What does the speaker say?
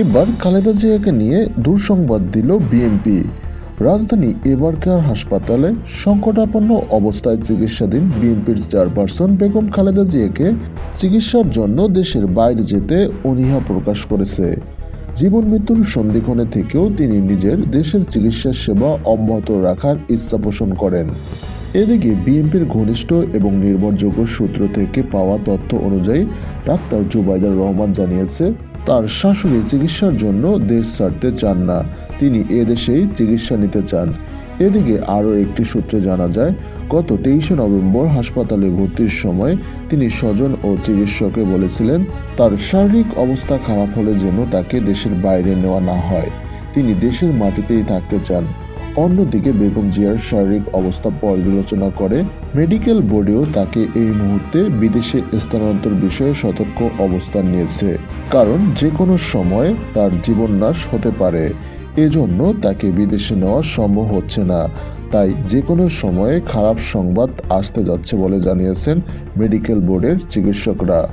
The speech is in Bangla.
এবার খালেদা জিয়াকে নিয়ে দুঃসংবাদ দিল বিএনপি। রাজধানী এবারকার হাসপাতালে সংকটাপন্ন অবস্থায় চিকিৎসাধীন বিএনপির চেয়ারপারসন বেগম খালেদা জিয়াকে চিকিৎসার জন্য দেশের বাইরে যেতে অনীহা প্রকাশ করেছে। জীবন মৃত্যুর সন্ধিক্ষণে থেকেও তিনি নিজের দেশের চিকিৎসা সেবা অব্যাহত রাখার ইচ্ছা পোষণ করেন। এদিকে বিএনপির ঘনিষ্ঠ এবং নির্ভরযোগ্য সূত্র থেকে পাওয়া তথ্য অনুযায়ী ডাক্তার জুবাইদার রহমান জানিয়েছে তার শাশুড়ি চিকিৎসার জন্য দেশ ছাড়তে চান না। তিনি এদেশেই চিকিৎসা নিতে চান। এদিকে আরও একটি সূত্রে জানা যায়, গত তেইশে নভেম্বর হাসপাতালে ভর্তির সময় তিনি স্বজন ও চিকিৎসককে বলেছিলেন, তার শারীরিক অবস্থা খারাপ হলে যেন তাকে দেশের বাইরে নেওয়া না হয়। তিনি দেশের মাটিতেই থাকতে চান। অন্যদিকে বেগম জিয়ার শারীরিক অবস্থা পর্যালোচনা করে, মেডিকেল বোর্ডেও তাকে এই মুহূর্তে বিদেশে স্থানান্তর বিষয়ে সতর্ক অবস্থান নিয়েছে। কারণ যে কোনো সময় তার জীবননাশ হতে পারে। এজন্য তাকে বিদেশে নেওয়া সম্ভব হচ্ছে না। তাই যে কোনো সময়ে খারাপ সংবাদ আসতে যাচ্ছে বলে জানিয়েছেন মেডিকেল বোর্ডের চিকিৎসকরা।